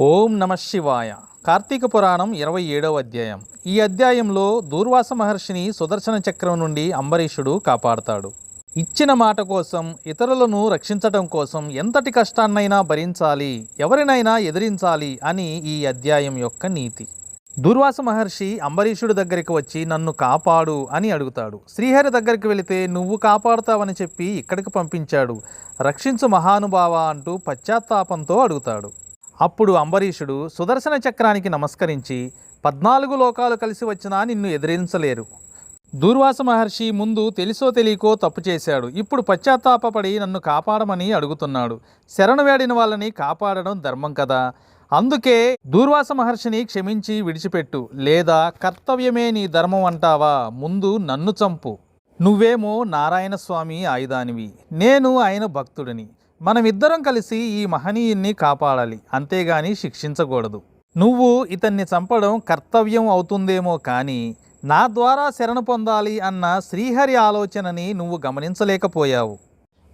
ఓం నమ శివాయ. కార్తీక పురాణం ఇరవై ఏడవ అధ్యాయం. ఈ అధ్యాయంలో దూర్వాస మహర్షిని సుదర్శన చక్రం నుండి అంబరీషుడు కాపాడతాడు. ఇచ్చిన మాట కోసం ఇతరులను రక్షించటం కోసం ఎంతటి కష్టాన్నైనా భరించాలి ఎవరినైనా ఎదిరించాలి అని ఈ అధ్యాయం యొక్క నీతి. దూర్వాస మహర్షి అంబరీషుడి దగ్గరికి వచ్చి నన్ను కాపాడు అని అడుగుతాడు. శ్రీహరి దగ్గరికి వెళితే నువ్వు కాపాడుతావని చెప్పి ఇక్కడికి పంపించాడు. రక్షించు మహానుభావ అంటూ పశ్చాత్తాపంతో అడుగుతాడు. అప్పుడు అంబరీషుడు సుదర్శన చక్రానికి నమస్కరించి పద్నాలుగు లోకాలు కలిసి వచ్చినా నిన్ను ఎదిరించలేరు. దూర్వాస మహర్షి ముందు తెలుసో తెలియకో తప్పు చేశాడు. ఇప్పుడు పశ్చాత్తాపపడి నన్ను కాపాడమని అడుగుతున్నాడు. శరణు వేడిన వాళ్ళని కాపాడడం ధర్మం కదా. అందుకే దూర్వాస మహర్షిని క్షమించి విడిచిపెట్టు. లేదా కర్తవ్యమే నీ ధర్మం అంటావా? ముందు నన్ను చంపు. నువ్వేమో నారాయణ స్వామి ఆయుధానివి. నేను ఆయన భక్తుడిని. మనమిద్దరం కలిసి ఈ మహనీయుణ్ణి కాపాడాలి అంతేగాని శిక్షించకూడదు. నువ్వు ఇతన్ని చంపడం కర్తవ్యం అవుతుందేమో కానీ నా ద్వారా శరణ పొందాలి అన్న శ్రీహరి ఆలోచనని నువ్వు గమనించలేకపోయావు.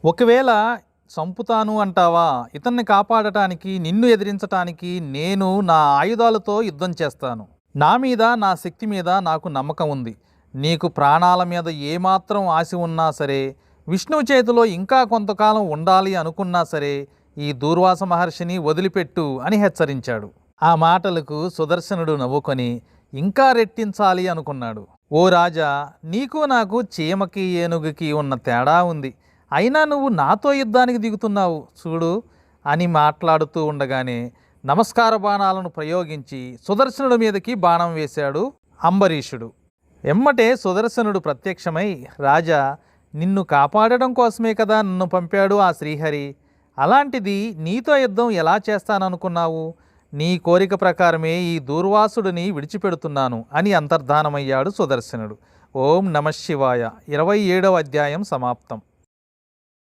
ఒకవేళ చంపుతాను అంటావా? ఇతన్ని కాపాడటానికి నిన్ను ఎదిరించటానికి నేను నా ఆయుధాలతో యుద్ధం చేస్తాను. నా మీద నా శక్తి మీద నాకు నమ్మకం ఉంది. నీకు ప్రాణాల మీద ఏమాత్రం ఆశ ఉన్నా సరే విష్ణువు చేతిలో ఇంకా కొంతకాలం ఉండాలి అనుకున్నా సరే ఈ దూర్వాస మహర్షిని వదిలిపెట్టు అని హెచ్చరించాడు. ఆ మాటలకు సుదర్శనుడు నవ్వుకొని ఇంకా రెట్టించాలి అనుకున్నాడు. ఓ రాజా నీకు నాకు చీమకి ఏనుగుకి ఉన్న తేడా ఉంది. అయినా నువ్వు నాతో యుద్ధానికి దిగుతున్నావు. చూడు అని మాట్లాడుతూ ఉండగానే నమస్కార బాణాలను ప్రయోగించి సుదర్శనుడి మీదకి బాణం వేశాడు అంబరీషుడు. ఎమ్మటే సుదర్శనుడు ప్రత్యక్షమై రాజా నిన్ను కాపాడడం కోసమే కదా నన్ను పంపాడు ఆ శ్రీహరి. అలాంటిది నీతో యుద్ధం ఎలా చేస్తాననుకున్నావు? నీ కోరిక ప్రకారమే ఈ దూర్వాసుడిని విడిచిపెడుతున్నాను అని అంతర్ధానమయ్యాడు సుదర్శనుడు. ఓం నమ శివాయ. ఇరవై ఏడవ అధ్యాయం సమాప్తం.